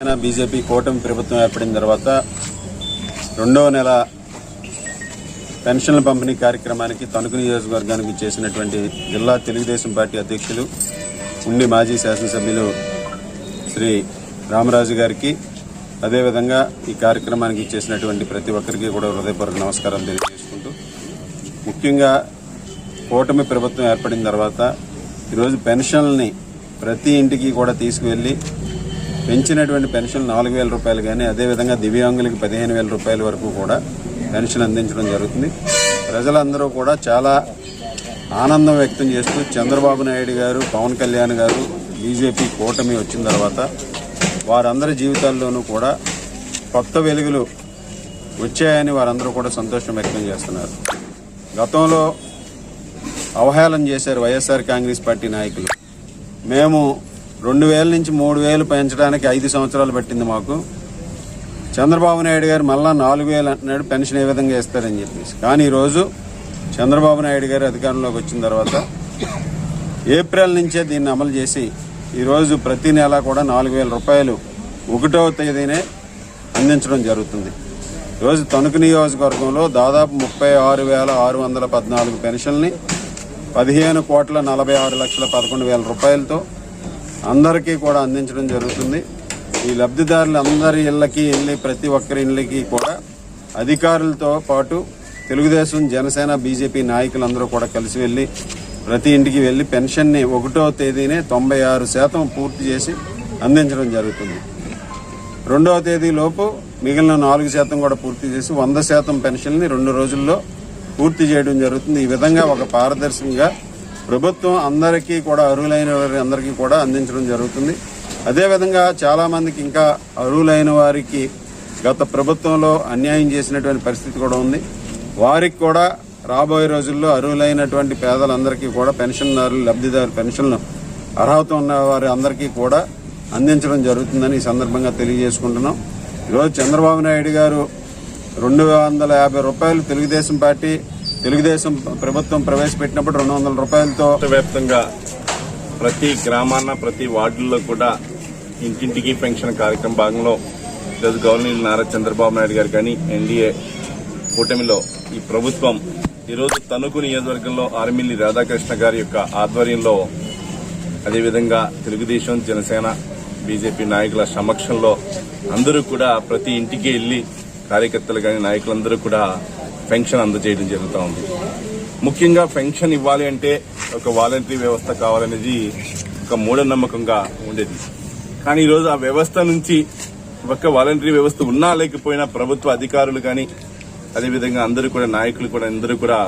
Telangana BJP కూటమి ప్రభుత్వం ఏర్పడిన తర్వాత రెండవ నెల పెన్షన్ల పంపిణీ కార్యక్రమానికి తణుకు నియోజకవర్గానికి చేసినటువంటి జిల్లా తెలుగుదేశం పార్టీ అధ్యక్షులు ఉండి మాజీ శాసనసభ్యులు శ్రీ రామరాజు గారికి అదేవిధంగా ఈ కార్యక్రమానికి చేసినటువంటి ప్రతి ఒక్కరికి కూడా హృదయపూర్వక నమస్కారం తెలియజేసుకుంటూ ముఖ్యంగా కూటమి ప్రభుత్వం ఏర్పడిన తర్వాత ఈరోజు పెన్షన్లని ప్రతి ఇంటికి కూడా తీసుకువెళ్ళి పెంచినటువంటి పెన్షన్ నాలుగు వేల రూపాయలు కానీ అదేవిధంగా దివ్యాంగులకి పదిహేను వేల రూపాయల వరకు కూడా పెన్షన్ అందించడం జరుగుతుంది. ప్రజలందరూ కూడా చాలా ఆనందం వ్యక్తం చేస్తూ చంద్రబాబు నాయుడు గారు పవన్ కళ్యాణ్ గారు బీజేపీ కూటమి వచ్చిన తర్వాత వారందరి జీవితాల్లోనూ కూడా కొత్త వెలుగులు వచ్చాయని వారందరూ కూడా సంతోషం వ్యక్తం చేస్తున్నారు. గతంలో అవహేళన చేశారు వైఎస్ఆర్ కాంగ్రెస్ పార్టీ నాయకులు. మేము రెండు వేల నుంచి మూడు వేలు పెంచడానికి ఐదు సంవత్సరాలు పట్టింది మాకు. చంద్రబాబు నాయుడు గారు మళ్ళా నాలుగు వేలు అంటున్నాడు పెన్షన్ ఏ విధంగా ఇస్తారని చెప్పేసి. కానీ ఈరోజు చంద్రబాబు నాయుడు గారు అధికారంలోకి వచ్చిన తర్వాత ఏప్రిల్ నుంచే దీన్ని అమలు చేసి ఈరోజు ప్రతి నెల కూడా నాలుగు వేల రూపాయలు ఒకటవ తేదీనే అందించడం జరుగుతుంది. ఈరోజు తణుకు నియోజకవర్గంలో దాదాపు ముప్పై ఆరు వేల ఆరు వందల పద్నాలుగు పెన్షన్ని పదిహేను కోట్ల నలభై ఆరు లక్షల పదకొండు వేల రూపాయలతో అందరికీ కూడా అందించడం జరుగుతుంది. ఈ లబ్ధిదారులు అందరి ఇళ్ళకి వెళ్ళి ప్రతి ఒక్కరి ఇళ్ళకి కూడా అధికారులతో పాటు తెలుగుదేశం జనసేన బీజేపీ నాయకులందరూ కూడా కలిసి వెళ్ళి ప్రతి ఇంటికి వెళ్ళి పెన్షన్ని ఒకటో తేదీనే తొంభై ఆరు శాతం పూర్తి చేసి అందించడం జరుగుతుంది. రెండవ తేదీలోపు మిగిలిన నాలుగు శాతం కూడా పూర్తి చేసి వంద శాతం పెన్షన్ని రెండు రోజుల్లో పూర్తి చేయడం జరుగుతుంది. ఈ విధంగా ఒక పారదర్శకంగా ప్రభుత్వం అందరికీ కూడా అర్హులైన వారి అందరికీ కూడా అందించడం జరుగుతుంది. అదేవిధంగా చాలామందికి ఇంకా అర్హులైన వారికి గత ప్రభుత్వంలో అన్యాయం చేసినటువంటి పరిస్థితి కూడా ఉంది. వారికి కూడా రాబోయే రోజుల్లో అర్హులైనటువంటి పేదలందరికీ కూడా పెన్షన్దారులు లబ్ధిదారు పెన్షన్లు అర్హత ఉన్న వారి అందరికీ కూడా అందించడం జరుగుతుందని ఈ సందర్భంగా తెలియజేసుకుంటున్నాం. ఈరోజు చంద్రబాబు నాయుడు గారు రెండు వందల యాభై రూపాయలు తెలుగుదేశం పార్టీ తెలుగుదేశం ప్రభుత్వం ప్రవేశపెట్టినప్పుడు రెండు వందల రూపాయలతో వ్యాప్తంగా ప్రతి గ్రామాన ప్రతి వార్డుల్లో కూడా ఇంటింటికి పెన్షన్ కార్యక్రమం భాగంలో ఈరోజు గవర్నర్ నారా చంద్రబాబు నాయుడు గారు కానీ ఎన్డీఏ కూటమిలో ఈ ప్రభుత్వం ఈరోజు తణుకు నియోజకవర్గంలో ఆర్మిల్లి రాధాకృష్ణ గారి యొక్క ఆధ్వర్యంలో అదేవిధంగా తెలుగుదేశం జనసేన బీజేపీ నాయకుల సమక్షంలో అందరూ కూడా ప్రతి ఇంటికి వెళ్ళి కార్యకర్తలు కానీ నాయకులందరూ కూడా పెన్షన్ అందజేయడం జరుగుతూ ఉంది. ముఖ్యంగా పెన్షన్ ఇవ్వాలి అంటే ఒక వాలంటరీ వ్యవస్థ కావాలనేది ఒక మూఢనమ్మకంగా ఉండేది. కానీ ఈరోజు ఆ వ్యవస్థ నుంచి ఒక వాలంటరీ వ్యవస్థ ఉన్నా లేకపోయినా ప్రభుత్వ అధికారులు కానీ అదేవిధంగా అందరూ కూడా నాయకులు కూడా అందరూ కూడా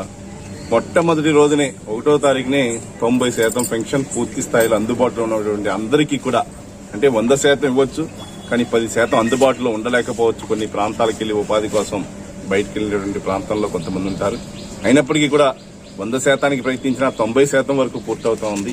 మొట్టమొదటి రోజునే ఒకటో తారీఖునే తొంభై శాతం పెన్షన్ పూర్తి స్థాయిలో అందుబాటులో ఉన్నటువంటి అందరికీ కూడా అంటే వంద శాతం ఇవ్వచ్చు కానీ పది శాతం అందుబాటులో ఉండలేకపోవచ్చు కొన్ని ప్రాంతాలకు వెళ్ళి ఉపాధి కోసం. బయటకు వెళ్ళేటువంటి ప్రాంతాల్లో కొంతమంది ఉంటారు. అయినప్పటికీ కూడా వంద శాతానికి ప్రయత్నించిన తొంభై శాతం వరకు పూర్తవుతా ఉంది.